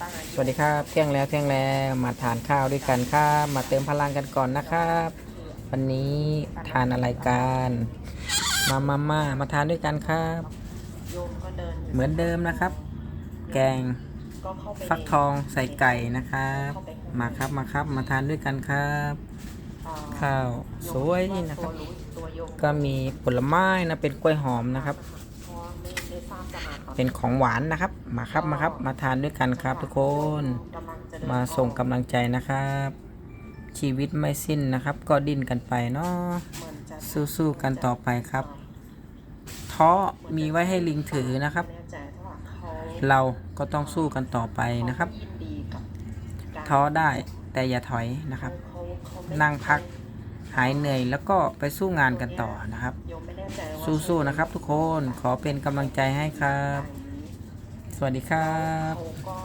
ป้าสวัสดีครับเที่ยงแล้วเที่ยงแล้วมาทานข้าวด้วยกันครับมาเติมพลังกันก่อนนะครับ วันนี้ทานอะไรกันมามามามาทานด้วยกันครับโยมก็เดินยู่เหมือนเดิมนะครับ แกงก็เข้าไปฟักทองใส่ไก่นะครับ มาครับมาครับมาทานด้วยกันครับอ่าข้าวสวยนี่นะครับตัวรู้ตัวโยมก็มีผลไม้นะเป็นกล้วยหอมนะครับ เพราะว่าไม่ได้ทราบจะมาตอนเป็นของหวานนะครับ มาครับมาครับ มาทานด้วยกันครับทุกคนกำลังจะเดินมาส่งออกกำลังใจนะครับ ชีวิตไม่สิ้นนะครับ ก็ดิ้นกันไปเนาะเหมือนจะสู้ๆกันต่อไปครับท้อมีไว้ให้ลิงถือนะครับไม่แน่ใจถ้าว่าเขาเราก็ต้องสู้กันต่อไปนะครับเขายินดีกับการท้อได้แต่อย่าถอยนะครับเขาเขาไม่นั่งพัก หายเหนื่อยแล้วก็ไปสู้งานกันต่อนะครับโยมไม่แน่ใจว่าสู้ๆนะครับทุกคนขอเป็นกำลังใจให้ครับ สวัสดีครับเขาก็